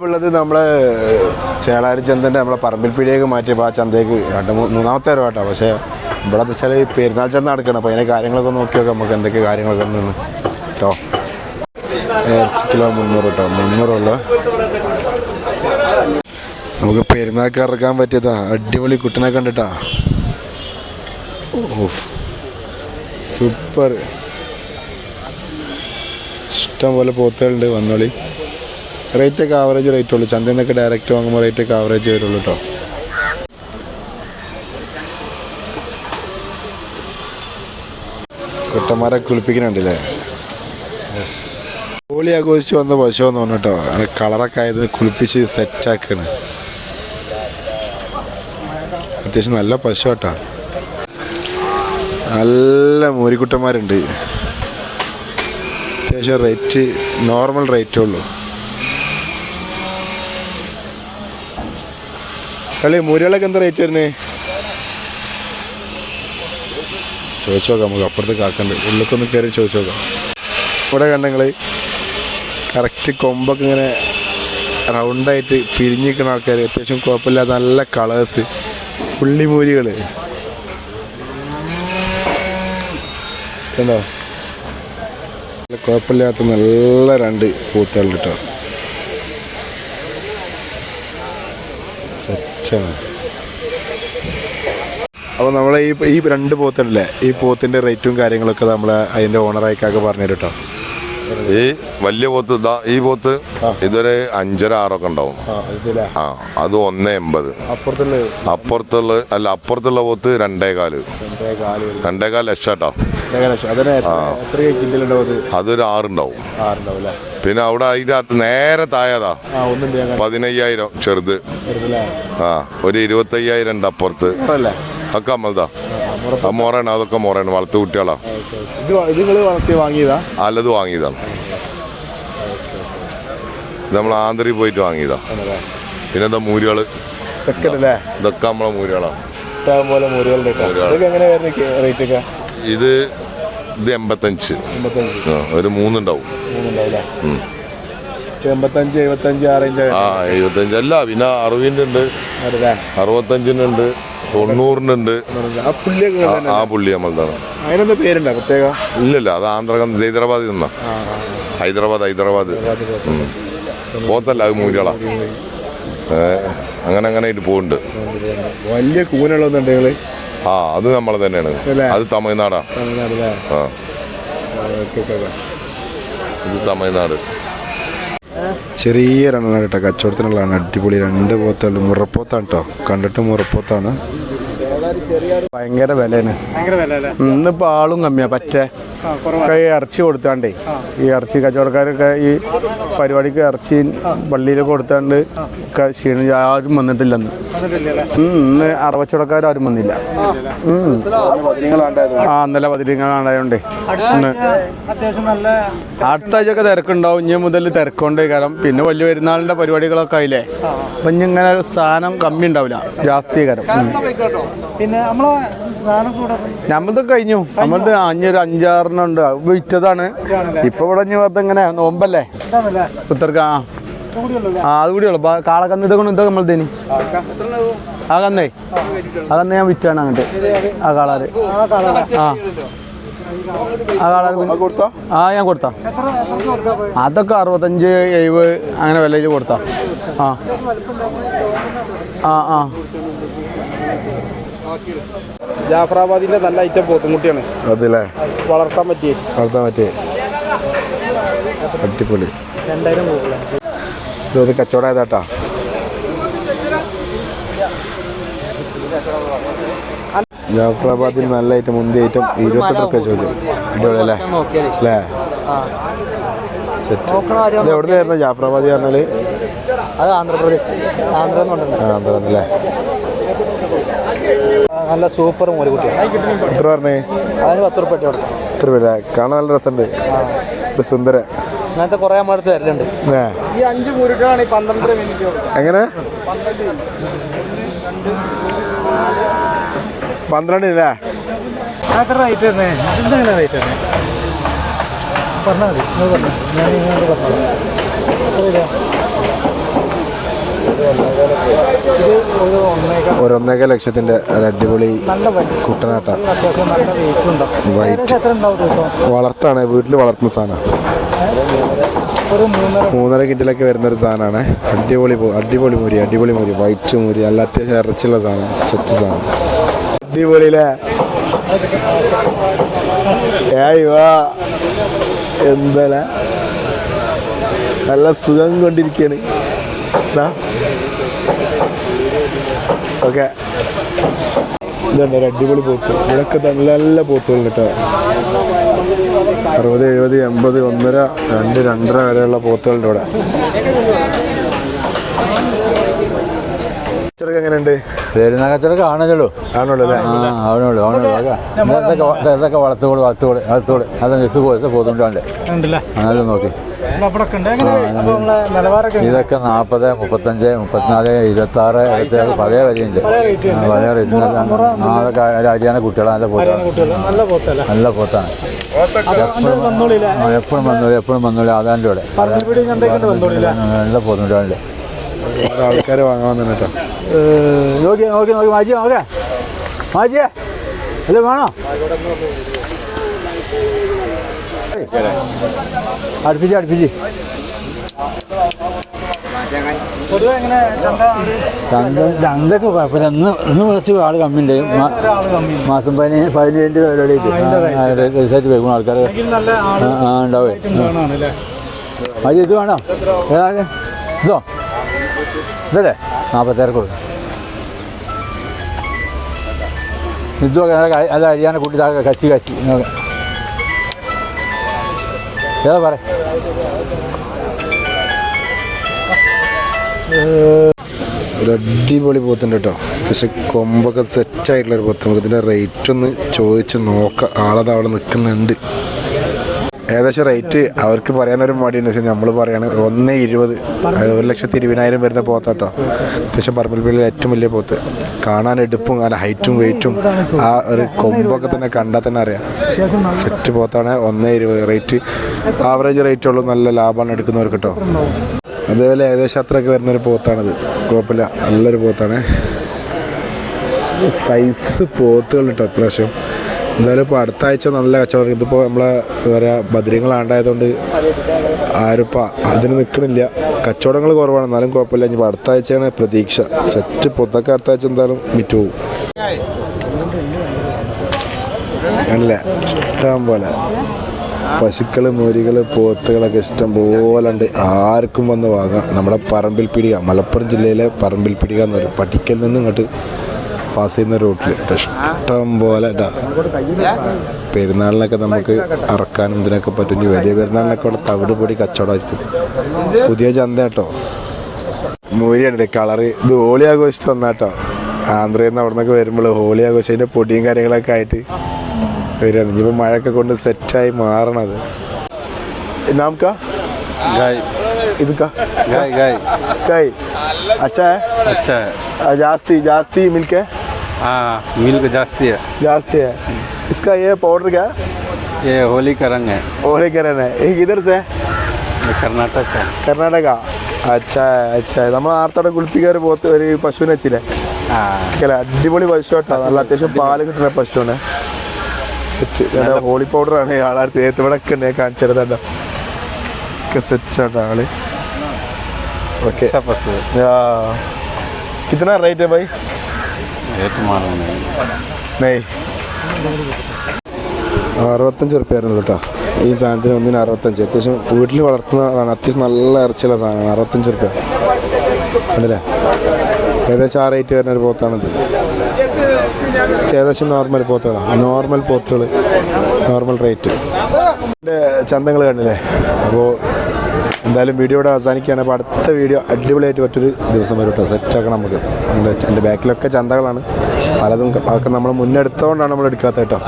ഉള്ളത് നമ്മളെ ചേളാരി നമ്മളെ പറമ്പിൽ പിഴയൊക്കെ മാറ്റിയപ്പോൾ ആ ചന്തയ്ക്ക് രണ്ട് മൂന്നാമത്തെ വരവാട്ടോ പക്ഷേ ഇവിടെ ചില പെരുന്നാൾ ചന്ത നടക്കണം അപ്പോൾ അതിന്റെ കാര്യങ്ങളൊക്കെ നോക്കി നോക്കാം. നമുക്ക് എന്തൊക്കെ കാര്യങ്ങളൊക്കെ നിന്ന് കേട്ടോ ഇറച്ചി കിലോ മുന്നൂറ് കേട്ടോ മുന്നൂറുള്ള നമുക്ക് പെരുന്നാൾക്ക് ഇറക്കാൻ പറ്റിയതാ. അടിപൊളി കുട്ടനെ കണ്ടിട്ടാ. സൂപ്പർ. ഇഷ്ടം പോലെ പോത്തുകളുണ്ട് വന്നോളി. റേറ്റ് ഒക്കെ ആവറേജ് റേറ്റ് ഉള്ളൂ. ചന്തയിൽ നിന്നൊക്കെ ഡയറക്റ്റ് വാങ്ങുമ്പോൾ റേറ്റ് ഒക്കെ ആവറേജ് വരുള്ളൂ കേട്ടോ കുട്ടന്മാരെ കുളിപ്പിക്കുന്നുണ്ടല്ലേ? യെസ് ഹോളി ആഘോഷിച്ച് വന്ന പശു എന്ന് പറഞ്ഞു കേട്ടോ അങ്ങനെ കളറൊക്കെ ആയത് കുളിപ്പിച്ച് സെറ്റാക്കാണ് അത്യാവശ്യം നല്ല പശു കേട്ടോ നല്ല മൂരിക്കുട്ടന്മാരുണ്ട്. അത്യാവശ്യം റേറ്റ് നോർമൽ റേറ്റേ ഉള്ളൂ. കളി മൂരികളൊക്കെ എന്താ റേറ്റ് വരുന്നത് ചോദിച്ചു നോക്കാം നമുക്ക് അപ്പുറത്ത് കാക്കണ്ട്. ഉള്ളിക്കൊന്ന് കയറി ചോദിച്ചു നോക്കാം. ഇവിടെ കണ്ടങ്ങൾ കറക്റ്റ് കൊമ്പൊക്കെ ഇങ്ങനെ റൗണ്ടായിട്ട് പിരിഞ്ഞിരിക്കുന്ന ആൾക്കാർ അത്യാവശ്യം കുഴപ്പമില്ലാത്ത നല്ല കളേഴ്സ് പുള്ളിമൂരികൾ കണ്ടോ? കുഴപ്പമില്ലാത്ത നല്ല രണ്ട് പൂത്തുകൾ കേട്ടോ. സെറ്റാണ് അപ്പോൾ നമ്മളെ ഈ ഈ രണ്ട് പോത്തുണ്ടല്ലേ? ഈ പോത്തിന്റെ റേറ്റും കാര്യങ്ങളൊക്കെ നമ്മൾ അതിന്റെ ഓണറായിക്കൊക്കെ പറഞ്ഞു കേട്ടോ ഈ വലിയ പോത്ത് ഈ പോത്ത് ഇതൊരു അഞ്ചര ആറൊക്കെ ഉണ്ടാവും. ആ അത് ഒന്ന് എൺപത്. അപ്പുറത്തുള്ള അപ്പുറത്തുള്ള അല്ല അപ്പുറത്തുള്ള പോത്ത് രണ്ടേ കാൽ. രണ്ടേ കാൽ. വരും രണ്ടേ ലക്ഷം. കേട്ടോ അതൊരു ആറുണ്ടാവും. ആറുണ്ടാവും പിന്നെ അവിടെ അതിനകത്ത് നേരെ തായതാ പതിനയ്യായിരം ചെറുത്. ആ ഒരു ഇരുപത്തയ്യായിരം ഉണ്ട് അപ്പുറത്ത്. ഒക്കെ അമ്മതാ മോറാണ് അതൊക്കെ മോറാണ് വളർത്തു കുട്ടികളാ. അല്ലത് വാങ്ങിയതാണ്. നമ്മൾ ആന്ധ്രയിൽ പോയിട്ട് വാങ്ങിയതാ. പിന്നെ എന്താ മൂരികൾ? ഇതൊക്കെ നമ്മളെ മൂരികളാണ് പോലെ ഇത് ഇത് എൺപത്തഞ്ച്. ഒരു മൂന്നുണ്ടാവും. എൺപത്തഞ്ച് എഴുപത്തഞ്ച് ആ റേഞ്ച് ആ എഴുപത്തഞ്ച്. അല്ല പിന്നെ അറുപതിന്റെ ഉണ്ട് അറുപത്തഞ്ചിനുണ്ട്. തൊണ്ണൂറിനുണ്ട്. ആ പുള്ളി നമ്മളതാണ് അതിനെന്താ പേരുണ്ടോ പ്രത്യേക? ഇല്ലല്ല അത് ആന്ധ്രാഖണ്ഡ് ഹൈദരാബാദിൽ നിന്നാ. ഹൈദരാബാദ് ഹൈദരാബാദ്. പോത്തല്ല അത് മൂരികളാ അങ്ങനെ അങ്ങനെ ആയിട്ട് പോകുന്നുണ്ട് വലിയ കൂനുള്ള ആ അത് നമ്മളെ തന്നെയാണ്. അത് തമിഴ്നാടാ. ആ. ഇത് തമിഴ്നാട്. ചെറിയ രണ്ടെണ്ണം കേട്ടോ. കച്ചവടത്തിനുള്ളതാണ്. അടിപൊളി രണ്ട് പോത്തുണ്ട്. മുറപ്പോത്താണ് കേട്ടോ കണ്ടിട്ട് മുറപ്പോത്താണ്. ഭയങ്കര വിലയാണ്. ഇന്നിപ്പോ ആളും കമ്മിയാ. പറ്റേ ഈ ഇറച്ചി കൊടുത്താണ്ടേ. ഈ ഇറച്ചി കച്ചവടക്കാരൊക്കെ ഈ പരിപാടിക്ക് ഇറച്ചി പള്ളിയിലൊക്കെ കൊടുത്താണ്ട് ക്ഷീണിച്ച് ആരും വന്നിട്ടില്ലെന്ന് ഇന്ന്. അറവച്ചവടക്കാരും വന്നില്ല. ആ. ഇന്നലെ പതിരിങ്ങളാണ്ടായോണ്ടേ ഇന്ന് അടുത്ത ആഴ്ചയൊക്കെ തിരക്കുണ്ടാവും. ഇനി മുതൽ തിരക്കുണ്ട് കാരണം പിന്നെ വലിയ പെരുന്നാളിന്റെ പരിപാടികളൊക്കെ ആയില്ലേ? അപ്പൊ ഇനി ഇങ്ങനെ സ്ഥാനം കമ്മി ഉണ്ടാവില്ല ജാസ്തീകരം പിന്നെ നമ്മളെ സാധനം കൂടെ നമ്മളത് കഴിഞ്ഞു. നമ്മളത് അഞ്ഞൊരു അഞ്ചാറെണ്ണം ഉണ്ട്. അത് വിറ്റതാണ്. ഇപ്പൊ ഇവിടെ വെറുതെ ഇങ്ങനെ നോമ്പല്ലേ? പുത്തർക്ക് ഉത്തർക്ക് ആ. ആ അത് കൂടിയുള്ളു. അപ്പൊ കാളക്കന്ന് ഇതൊക്കെ ഇതൊക്കെ നമ്മൾ തേനി ആ കന്നേ? ആ കന്ന് ഞാൻ വിറ്റാണ് അങ്ങോട്ട്. ആ കാളാറ് ആ ആ. കാളാറ് കുഞ്ഞ്- ആ ഞാൻ കൊടുത്താ. അതൊക്കെ അറുപത്തഞ്ച് എഴുപത് അങ്ങനെ വിലയിൽ കൊടുത്താ. ആ. ആ ആ. ജാഫറാബാദിന്റെ നല്ല ഐറ്റം പോത്തുംകുട്ടിയാണ്. അതല്ലേ? വളർത്താൻ പറ്റിയേ? വളർത്താൻ പറ്റിയേ? അടിപൊളി. രണ്ടായിരം ഇതൊരു കച്ചവടം ജാഫറാബാദിൽ നല്ല ഐറ്റം മുന്തിയ ഐറ്റം ഇരുപത്തെട്ട് റുപ്യ ചോദിച്ചു അടിപൊളി അല്ലേ? അല്ലേ സെറ്റ് ഇത് എവിടെ നിന്നായിരുന്നു ജാഫറാബാദി പറഞ്ഞാൽ അത് ആന്ധ്രാപ്രദേശ്. ആന്ധ്ര എന്നുണ്ടല്ലോ ആ എന്താ നല്ല സൂപ്പർ മോരുകുട്ടിയാണ് എത്ര പറഞ്ഞേ? അതിന് പത്ത് റുപ്യ കൊടുക്കാം. എത്ര പേരാ കാണാൻ നല്ല രസമുണ്ട്. ഒരു സുന്ദര അങ്ങനത്തെ കുറേ നമ്മുടെ അടുത്ത് തരലുണ്ട്. ഈ അഞ്ച് മുരുക്കാണ് ഈ പന്ത്രണ്ടര മിനിറ്റ് കൊടുക്കാം എങ്ങനെ? പന്ത്രണ്ട് റേറ്റ് തന്നെ റേറ്റ് തന്നെ പറഞ്ഞാൽ മതി. നിങ്ങൾ പറഞ്ഞു ഞാൻ ഇങ്ങോട്ട് പറഞ്ഞു എത്ര രൂപ? ഇത് ഒരു ഒന്നേക ഒരു അടിപൊളി കുട്ടനാട്ട. വൈറ്റ്. വളർത്താണ് വീട്ടിൽ വളർത്തുന്ന സാധനമാണ് മൂന്നര കിറ്റിലൊക്കെ വരുന്ന ഒരു സാധനമാണ് അടിപൊളി അടിപൊളി മുരി അടിപൊളി മുരി. വൈറ്റ് മുരി അല്ല അത്യാവശ്യം ഇറച്ചിയുള്ള സാധനം സെറ്റ് സാധനം. അടിപൊളിയില്ലേ? എന്തല്ല? എന്താ നല്ല സുഖം കൊണ്ടിരിക്കാണ് ഓക്കെ. ഇതുണ്ട് ഒരു അടിപൊളി പോത്ത്. ഇവിടെയൊക്കെ നല്ല നല്ല പോത്തുകൾ കേട്ടോ. അറുപത് എഴുപത് എൺപത് ഒന്നര രണ്ട് രണ്ടര വരെയുള്ള പോത്തുകളുടെ ഇവിടെ. ചെറുക്ക് എങ്ങനെയുണ്ട്? പെരുന്നാൾ കച്ചവടം ആണല്ലോ. ആണല്ലോ ഇതൊക്കെ ഇതൊക്കെ വളർത്തുകൂടെ വളർത്തുകൂടെ വളർത്തുകൂടെ അത് നെസ് പോകുന്നുണ്ടാണ്ട് ഉണ്ടല്ലേ? അങ്ങനെ നോക്കി. ഇതൊക്കെ നാൽപ്പത് മുപ്പത്തഞ്ച് മുപ്പത്തിനാല് ഇരുപത്തി ആറ് ഇരുപത്തി ആറ് പഴയ വരെയുണ്ട്. പല rate ഉണ്ട്. പല റേറ്റ് അതൊക്കെ കുട്ടികളെ നല്ല പോത്താണ്. നല്ല പോത്താണ്. എപ്പോഴും വന്നോളൂ എപ്പോഴും വന്നോളൂ. അതാന്റെ കൂടെ വന്നോളില്ല നല്ല പോത്തുണ്ടാണ്ട് ആൾക്കാർ വാങ്ങാൻ വന്നു കേട്ടോ നോക്കി നോക്കി നോക്കി. മാജി നോക്കേ. മാജി അല്ലേ വേണോ? അടുപ്പിച്ച് അടുപ്പിച്ച്. ചന്ത ചന്തൊക്കെ കുഴപ്പമില്ല. ഇന്ന് ഇന്ന് കുറച്ച് ആൾ കമ്മിയുണ്ട്. മാസം പതിനഞ്ച് പതിനേഴിന്റെ പരിപാടിയായിട്ട്. റിസൾട്ട് ആൾക്കാർ ആ ഉണ്ടാവേ. അത് ഇത് വേണോ? ഏതാണ് ഇതോ? ഇതല്ലേ? നാൽപ്പത്തേറെ കൊടുക്കും. നല്ല അത് അരിയാനെ കൂട്ടി ഇതാ കച്ചി കച്ചി. ഏതാ പറ? ഒരു അടിപൊളി പോത്തുണ്ട് കേട്ടോ. പക്ഷെ കൊമ്പൊക്കെ സെറ്റായിട്ടുള്ളൊരു പോത്ത്. നമുക്ക് ഇതിന്റെ റേറ്റ് ഒന്ന് ചോദിച്ച് നോക്കാം. ആളത് അവിടെ നിൽക്കുന്നുണ്ട്. ഏകദേശം റേറ്റ് അവർക്ക് പറയാനൊരു മടിയുണ്ട്. വെച്ചാൽ നമ്മൾ പറയാണ് ഒന്ന് ഇരുപത് അതായത് ഒരു ലക്ഷത്തി ഇരുപതിനായിരം വരുന്ന പോത്താട്ടോ അത്യാവശ്യം പറമ്പിൽപ്പള്ളിയിൽ ഏറ്റവും വലിയ പോത്ത്. കാണാൻ എടുപ്പും നല്ല ഹൈറ്റും വെയിറ്റും ആ ഒരു കൊമ്പൊക്കെ തന്നെ കണ്ടാൽ തന്നെ അറിയാം. സെറ്റ് പോത്താണ് ഒന്ന് ഇരുപത് റേറ്റ് ആവറേജ് റേറ്റ് ഉള്ളൂ നല്ല ലാഭമാണ് എടുക്കുന്നവർക്ക് കേട്ടോ. അതേപോലെ ഏകദേശം അത്രയൊക്കെ വരുന്നൊരു പോത്താണിത്. കുഴപ്പമില്ല നല്ലൊരു പോത്താണ്. സൈസ് പോത്തുകൾ കേട്ടോ ഇപ്രാവശ്യം. എന്തായാലും ഇപ്പോൾ അടുത്ത ആഴ്ച നല്ല കച്ചവടം. ഇതിപ്പോൾ നമ്മളെ എന്താ പറയുക ബദ്രീങ്ങളാണ്ടായതുകൊണ്ട് ആരുപ്പം അതിന് നിൽക്കണില്ല കച്ചവടങ്ങൾ കുറവാണ്. എന്നാലും കുഴപ്പമില്ല. ഇനിയിപ്പോൾ അടുത്ത ആഴ്ചയാണ് പ്രതീക്ഷ. സെറ്റ് പൊത്തൊക്കെ അടുത്ത ആഴ്ച എന്തായാലും വിറ്റ് പോകും അല്ലേ ഇഷ്ടം പോലെ. പശുക്കൾ മുരികൾ പോത്തുകളൊക്കെ ഇഷ്ടം പോലെ ഉണ്ട്. ആർക്കും വന്ന് വാങ്ങാം. നമ്മുടെ പറമ്പിൽ പിടിക. മലപ്പുറം ജില്ലയിലെ പറമ്പിൽ പിടിക പറയും. പട്ടിക്കൽ നിന്ന് ഇങ്ങോട്ട് പാസ് ചെയ്യുന്ന റൂട്ടിൽ ഇഷ്ടം പോലെ പെരുന്നാളിനൊക്കെ നമുക്ക് അറക്കാനും ഇതിനൊക്കെ പറ്റും. വലിയ പെരുന്നാളിനൊക്കെ ഇവിടെ തവിട് പൊടി കച്ചവടമായിരിക്കും. പുതിയ ചന്ത കേട്ടോ. മൂരിയുണ്ട് കളറ് ഇത് ഹോളി ആഘോഷിച്ച് തന്നാട്ടോ ആന്ധ്രയിൽ നിന്ന് അവിടെ നിന്നൊക്കെ വരുമ്പോൾ ഹോളി ആഘോഷിച്ചതിന്റെ പൊടിയും കാര്യങ്ങളൊക്കെ ആയിട്ട് വരികയാണ് ഇനിയിപ്പോൾ മഴയൊക്കെ കൊണ്ട് സെറ്റായി മാറണത് നാംകാ ഇത് ಗಾಯ್ ಗಾಯ್ ಗಾಯ್ हाँ मिल्क जास्ती है जास्ती है इसका ये पाउडर क्या ये होली का रंग है होली का रंग है ये किधर से കർണാടക कर्नाटक അച്ഛാ അച്ഛാ നമ്മൾ ആർത്തടെ കുളിപ്പിക്കാറ് പോത്ത് ഒരു പശുവിനെ വെച്ചില്ലേ അല്ല അടിപൊളി പശു കേട്ടോ നല്ല അത്യാവശ്യം പാൽ കിട്ടുന്ന പശുവാണ് സെറ്റ് ഹോളി പൗഡറാണ് ആണ് ഇവിടെ ഒക്കെ ഉണ്ട് കാണിച്ചത് കേട്ടോ ഒക്കെ സെറ്റാട്ടോ ആൾ ഓക്കെ കിतना റേറ്റ് ബൈ അറുപത്തഞ്ച് ഉറുപ്പ്യായിരുന്നു കേട്ടോ. ഈ സാധനത്തിന് ഒന്നിന് അറുപത്തഞ്ച്. അത്യാവശ്യം വീട്ടിൽ വളർത്തുന്നതാണ് അത്യാവശ്യം നല്ല ഇറച്ചിയുള്ള സാധനമാണ്. അറുപത്തഞ്ച് ഉറുപ്പ്യ. ഉണ്ടല്ലേ ഏകദേശം ആ റേറ്റ് വരുന്ന ഒരു പോത്താണിത് ഏകദേശം നോർമൽ പോത്തുകളാണ് നോർമൽ പോത്തുകൾ നോർമൽ റേറ്റ് ചന്തങ്ങൾ കണ്ടില്ലേ? അപ്പോൾ എന്തായാലും വീഡിയോ ഇവിടെ അവസാനിക്കുകയാണ്. അപ്പോൾ അടുത്ത വീഡിയോ അടിപൊളിയായിട്ട് മറ്റൊരു ദിവസം വരും കേട്ടോ സെറ്റാക്കണം നമുക്ക്. അതിന്റെ എന്റെ ബാക്കിലൊക്കെ ചന്തകളാണ്. പലതും അതൊക്കെ നമ്മൾ മുന്നെടുത്തോണ്ടാണ് നമ്മൾ എടുക്കാത്ത കേട്ടോ.